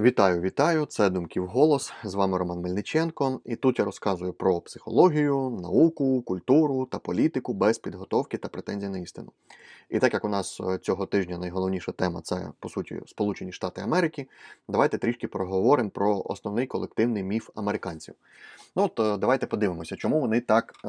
Вітаю, вітаю! Це Думків Голос. З вами Роман Мельниченко. І тут я розказую про психологію, науку, культуру та політику без підготовки та претензій на істину. І так як у нас е, цього тижня найголовніша тема це по суті Сполучені Штати Америки, давайте трішки проговоримо про основний колективний міф американців. Ну от е, давайте подивимося, чому вони так е,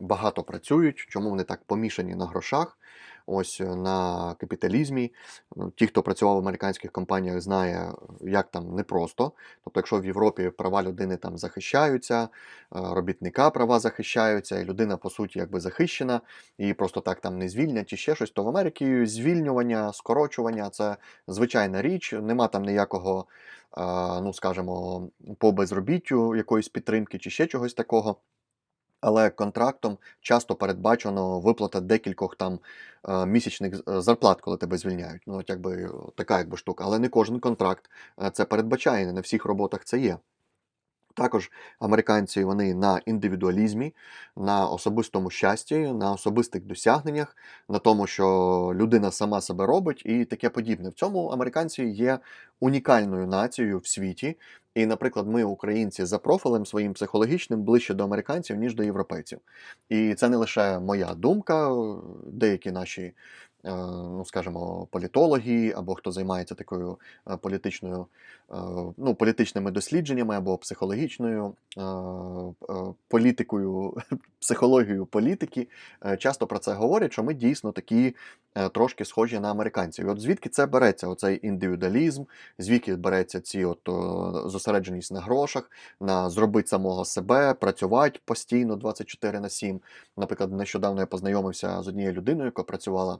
багато працюють, чому вони так помішані на грошах. Ось е, на капіталізмі. Ну, Ті, хто працював в американських компаніях, знає, як там непросто. Тобто, якщо в Європі права людини там захищаються, е, робітника права захищаються, і людина, по суті, якби захищена, і просто так там не звільнять чи ще щось, то в Америці звільнювання, скорочування це звичайна річ, нема там ніякого, е, ну скажімо, по безробіттю якоїсь підтримки чи ще чогось такого. Але контрактом часто передбачено виплата декількох там е, місячних зарплат, коли тебе звільняють. Ну, от якби е, така якби штука. Але не кожен контракт е, це передбачає, не на всіх роботах це є. Також американці вони на індивідуалізмі, на особистому щасті, на особистих досягненнях, на тому, що людина сама себе робить, і таке подібне. В цьому американці є унікальною нацією в світі. І, наприклад, ми, українці, за профілем своїм психологічним ближче до американців, ніж до європейців. І це не лише моя думка, деякі наші, ну скажімо, політологи або хто займається такою е, політичною, е, ну, політичними дослідженнями або психологічною е, е, політикою, психологією політики, е, часто про це говорять, що ми дійсно такі е, трошки схожі на американців. І от звідки це береться, оцей індивідуалізм, звідки береться ці от зосередженість на грошах, на зробити самого себе, працювати постійно 24 на 7. Наприклад, нещодавно я познайомився з однією людиною, яка працювала.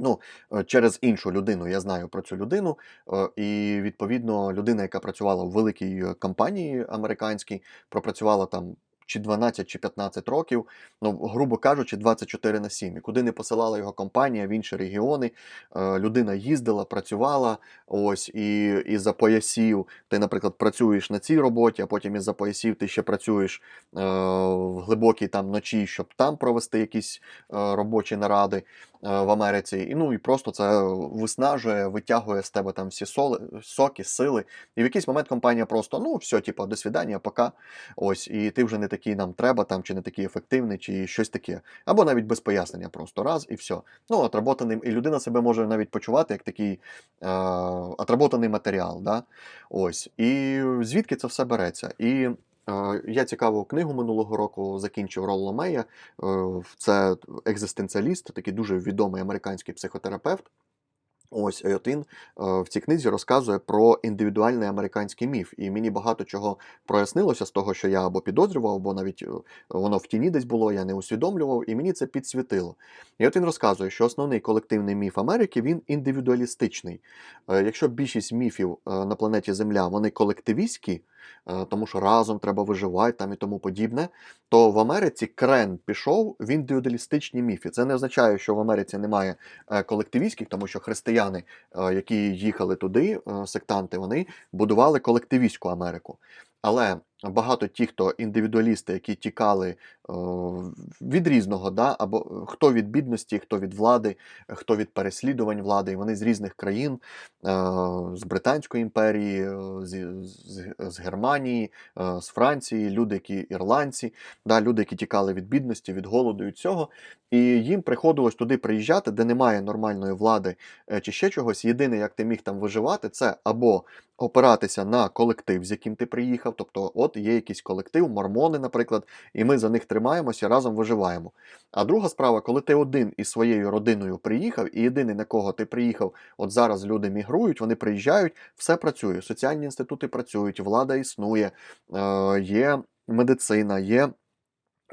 Ну, е, через іншу людину я знаю про цю людину, е, і відповідно людина, яка працювала в великій е, компанії американській, пропрацювала там чи 12, чи 15 років, ну, грубо кажучи, 24 на 7. І куди не посилала його компанія в інші регіони, людина їздила, працювала, ось, і із-за поясів ти, наприклад, працюєш на цій роботі, а потім із-за поясів ти ще працюєш в глибокій там ночі, щоб там провести якісь робочі наради в Америці. І ну і просто це виснажує, витягує з тебе там всі соли, соки, сили. І в якийсь момент компанія просто ну все, типу, до свидання, пока. Ось, і ти вже не такий нам треба, там чи не такий ефективний, чи щось таке. Або навіть без пояснення, просто раз і все. Ну, отработаним, і людина себе може навіть почувати як такий е, отработаний матеріал. Да? Ось. І звідки це все береться? І я цікаву книгу минулого року закінчив Ролло Мея. Е, Це екзистенціаліст, такий дуже відомий американський психотерапевт. Ось він е, в цій книзі розказує про індивідуальний американський міф. І мені багато чого прояснилося з того, що я або підозрював, або навіть е, воно в тіні десь було, я не усвідомлював, і мені це підсвітило. І от він розказує, що основний колективний міф Америки він індивідуалістичний. Е, Якщо більшість міфів е, на планеті Земля вони колективістські, е, тому що разом треба виживати там і тому подібне, то в Америці крен пішов в індивідуалістичні міфи. Це не означає, що в Америці немає е, колективістських, тому що християни, е, які їхали туди, е, сектанти, вони будували колективістську Америку. Але багато ті, хто індивідуалісти, які тікали е, від різного, да, або хто від бідності, хто від влади, хто від переслідувань влади, і вони з різних країн, е, з Британської імперії, е, з, з, з Германії, е, з Франції, люди, які ірландці, да, люди, які тікали від бідності, від голоду і цього. І їм приходилось туди приїжджати, де немає нормальної влади е, чи ще чогось. Єдине, як ти міг там виживати, це або опиратися на колектив, з яким ти приїхав. Тобто, от є якийсь колектив, мормони, наприклад, і ми за них тримаємося, разом виживаємо. А друга справа, коли ти один із своєю родиною приїхав, і єдиний на кого ти приїхав, от зараз люди мігрують, вони приїжджають, все працює. Соціальні інститути працюють, влада існує, е, є медицина, є.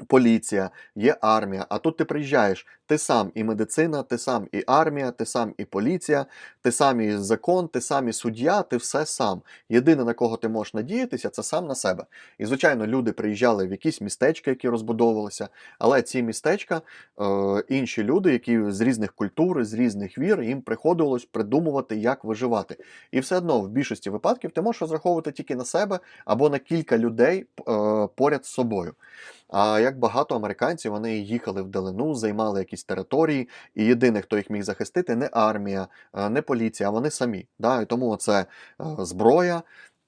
Поліція, є армія, а тут ти приїжджаєш, ти сам і медицина, ти сам і армія, ти сам і поліція, ти сам і закон, ти сам і суддя, ти все сам. Єдине, на кого ти можеш надіятися, це сам на себе. І, звичайно, люди приїжджали в якісь містечка, які розбудовувалися, але ці містечка, е, інші люди, які з різних культур, з різних вір, їм приходилось придумувати, як виживати. І все одно в більшості випадків ти можеш розраховувати тільки на себе або на кілька людей е, поряд з собою. А як багато американців, вони їхали вдалину, займали якісь якісь території, і єдине, хто їх міг захистити, не армія, е, не поліція, а вони самі. Да? І тому це зброя.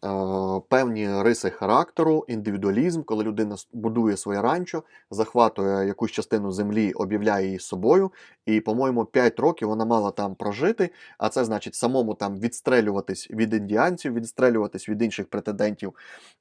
Е, Певні риси характеру, індивідуалізм, коли людина будує своє ранчо, захватує якусь частину землі, об'являє її собою, і, по-моєму, 5 років вона мала там прожити, а це значить самому там відстрелюватись від індіанців, відстрелюватись від інших претендентів,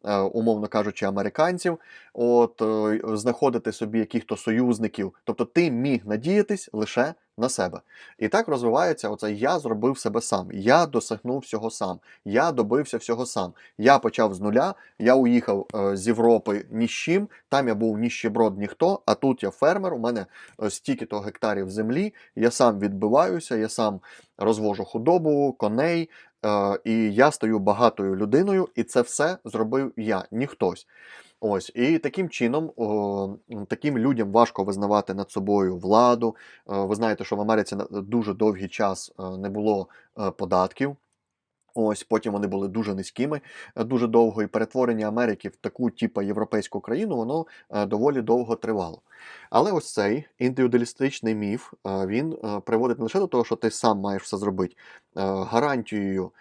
е, умовно кажучи, американців, от е, знаходити собі яких-то союзників. Тобто ти міг надіятись лише на себе. І так розвивається оце я зробив себе сам, я досягнув всього сам, я добився всього сам. Я почав з нуля, я уїхав е, з Європи ні з чим, там я був ніщеброд ніхто, а тут я фермер, у мене е, стільки-то гектарів землі, я сам відбиваюся, я сам розвожу худобу, коней, е, і я стаю багатою людиною, і це все зробив я, ні хтось. Ось, і таким чином, о, таким людям важко визнавати над собою владу. Е, Ви знаєте, що в Америці дуже довгий час е, не було е, податків. Ось потім вони були дуже низькими, дуже довго, і перетворення Америки в таку, типу, європейську країну, воно доволі довго тривало. Але ось цей індивідуалістичний міф він приводить не лише до того, що ти сам маєш все зробити. Гарантією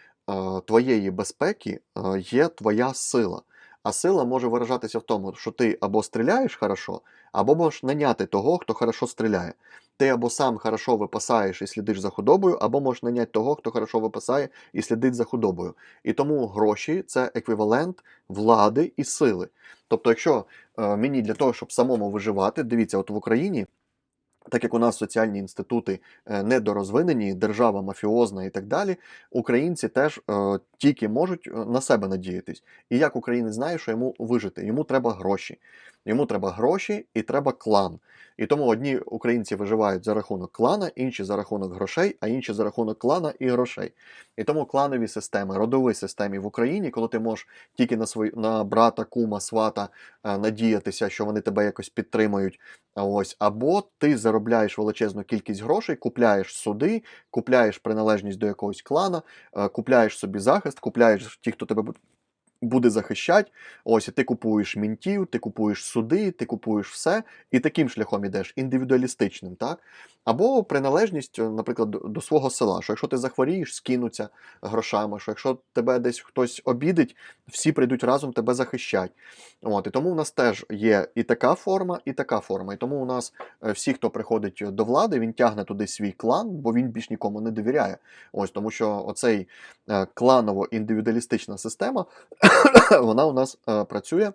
твоєї безпеки є твоя сила. А сила може виражатися в тому, що ти або стріляєш хорошо, або можеш наняти того, хто хорошо стріляє. Ти або сам хорошо випасаєш і слідиш за худобою, або можеш наняти того, хто хорошо випасає і слідить за худобою. І тому гроші це еквівалент влади і сили. Тобто, якщо е, мені для того, щоб самому виживати, дивіться, от в Україні. Так як у нас соціальні інститути е, недорозвинені, держава мафіозна і так далі, українці теж е, тільки можуть е, на себе надіятись. І як українець знає, що йому вижити? Йому треба гроші. Йому треба гроші і треба клан. І тому одні українці виживають за рахунок клана, інші за рахунок грошей, а інші за рахунок клана і грошей. І тому кланові системи, родові системи в Україні, коли ти можеш тільки на свої на брата, кума, свата е, надіятися, що вони тебе якось підтримують. Ось або ти заробляєш величезну кількість грошей, купляєш суди, купляєш приналежність до якогось клана, е, купляєш собі захист, купляєш ті, хто тебе бу- буде захищати. Ось і ти купуєш мінтів, ти купуєш суди, ти купуєш все, і таким шляхом ідеш, індивідуалістичним, так? Або приналежність, е, наприклад, до- свого села. Що якщо ти захворієш, скинуться грошами, що якщо тебе десь хтось обідить, всі прийдуть разом тебе захищать. От, і тому в нас теж є і така форма, і така форма. І тому у нас е, всі, хто приходить до влади, він тягне туди свій клан, бо він більш нікому не довіряє. Ось тому, що оцей е, кланово-індивідуалістична система, вона у нас е, працює.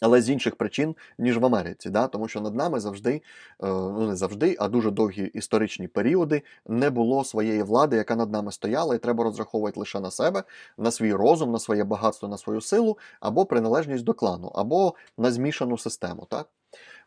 Але з інших причин, ніж в Америці, да? тому що над нами завжди, е, ну не завжди, а дуже довгі історичні періоди не було своєї влади, яка над нами стояла, і треба розраховувати лише на себе, на свій розум, на своє багатство, на свою силу, або приналежність до клану, або на змішану систему. Так?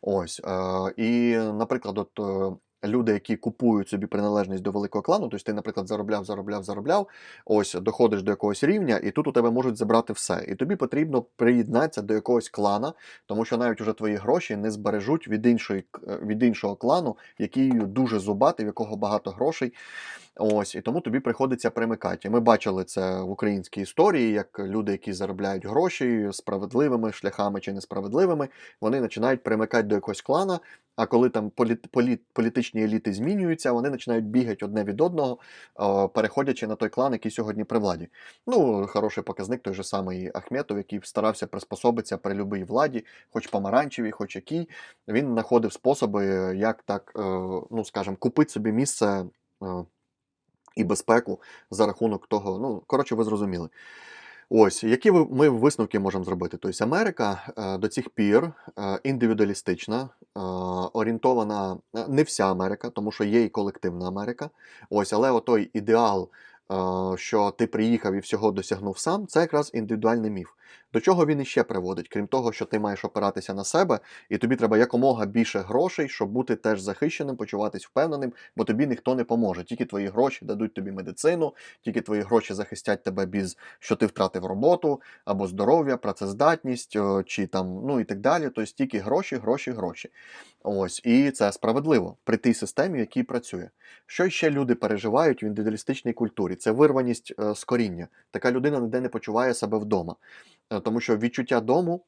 Ось. Е, і, наприклад, от. Люди, які купують собі приналежність до великого клану, тобто ти, наприклад, заробляв, заробляв, заробляв, ось доходиш до якогось рівня, і тут у тебе можуть забрати все. І тобі потрібно приєднатися до якогось клана, тому що навіть уже твої гроші не збережуть від іншої е, від іншого клану, який дуже зубатий, в якого багато грошей. Ось і тому тобі приходиться примикати. Ми бачили це в українській історії, як люди, які заробляють гроші справедливими шляхами чи несправедливими, вони починають примикати до якогось клана. А коли там політ, політ, політичні еліти змінюються, вони починають бігати одне від одного, е, переходячи на той клан, який сьогодні при владі. Ну, хороший показник той же самий Ахметов, який старався приспособитися при любій владі, хоч помаранчевій, хоч якій. Він знаходив способи, як так, е, ну скажімо, купити собі місце. І безпеку за рахунок того. Ну, коротше, ви зрозуміли. Ось, які ми висновки можемо зробити? Тобто Америка е, до цих пір е, індивідуалістична, е, орієнтована не вся Америка, тому що є і колективна Америка. Ось, але отой ідеал, що ти приїхав і всього досягнув сам, це якраз індивідуальний міф. До чого він іще приводить? Крім того, що ти маєш опиратися на себе, і тобі треба якомога більше грошей, щоб бути теж захищеним, почуватись впевненим, бо тобі ніхто не поможе. Тільки твої гроші дадуть тобі медицину, тільки твої гроші захистять тебе без що ти втратив роботу або здоров'я, працездатність е, чи там ну і так далі. Тобто тільки гроші, гроші, гроші. Ось і це справедливо при тій системі, якій працює. Що ще люди переживають в індивідуалістичній культурі? Це вирваність е, з коріння. Така людина ніде не почуває себе вдома, тому що відчуття дому.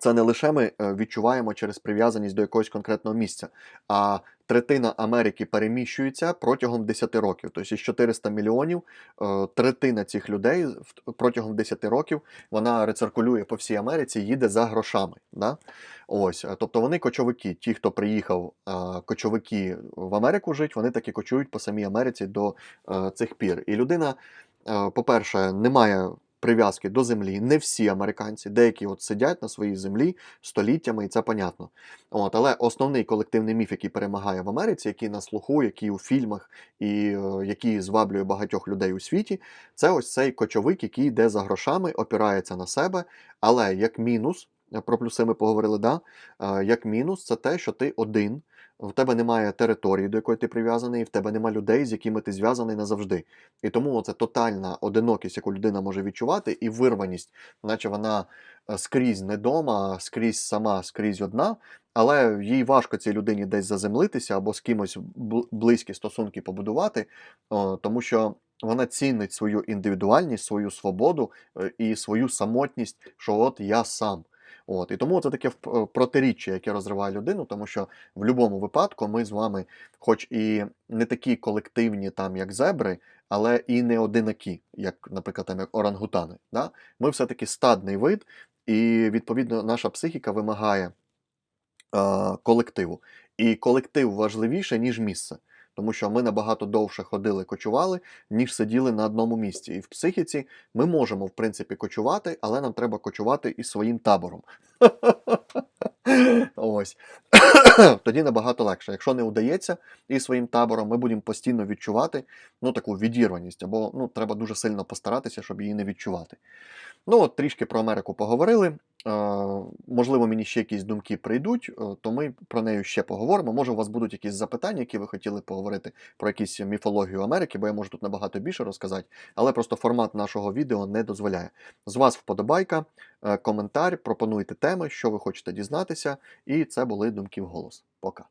це не лише ми е, відчуваємо через прив'язаність до якогось конкретного місця, а третина Америки переміщується протягом 10 років. Тобто із 400 мільйонів е, третина цих людей протягом 10 років вона рециркулює по всій Америці, їде за грошами. Да? Ось, е, тобто вони кочовики. Ті, хто приїхав, е, кочовики в Америку жити, вони таки кочують по самій Америці до е, цих пір. І людина, е, по-перше, не має прив'язки до землі. Не всі американці, деякі от сидять на своїй землі століттями, і це понятно. От, але основний колективний міф, який перемагає в Америці, який на слуху, який у фільмах і е, який зваблює багатьох людей у світі, це ось цей кочовик, який йде за грошами, опирається на себе. Але як мінус, е, про плюси ми поговорили, да? е, як мінус, це те, що ти один. В тебе немає території, до якої ти прив'язаний, в тебе немає людей, з якими ти зв'язаний назавжди. І тому це тотальна одинокість, яку людина може відчувати, і вирваність, наче вона е, скрізь не дома, скрізь сама, скрізь одна, але їй важко цій людині десь заземлитися або з кимось бл- близькі стосунки побудувати, тому що вона цінить свою індивідуальність, свою свободу е, і свою самотність, що от я сам. От, і тому це таке е, протиріччя, яке розриває людину, тому що в будь-якому випадку ми з вами, хоч і не такі колективні, там, як зебри, але і не одинакі, як, наприклад, там, як орангутани. Да? Ми все-таки стадний вид, і відповідно наша психіка вимагає е, колективу. І колектив важливіше, ніж місце. Тому що ми набагато довше ходили, кочували, ніж сиділи на одному місці. І в психіці ми можемо, в принципі, кочувати, але нам треба кочувати із своїм табором. Ось. Тоді набагато легше. Якщо не удається із своїм табором, ми будемо постійно відчувати ну, таку відірваність, або ну, треба дуже сильно постаратися, щоб її не відчувати. Ну, от трішки про Америку поговорили. Можливо, мені ще якісь думки прийдуть, е, то ми про неї ще поговоримо. Може, у вас будуть якісь запитання, які ви хотіли поговорити про якісь міфологію Америки, бо я можу тут набагато більше розказати, але просто формат нашого відео не дозволяє. З вас вподобайка, е, коментар, пропонуйте теми, що ви хочете дізнатися, і це були думки в голос. Пока.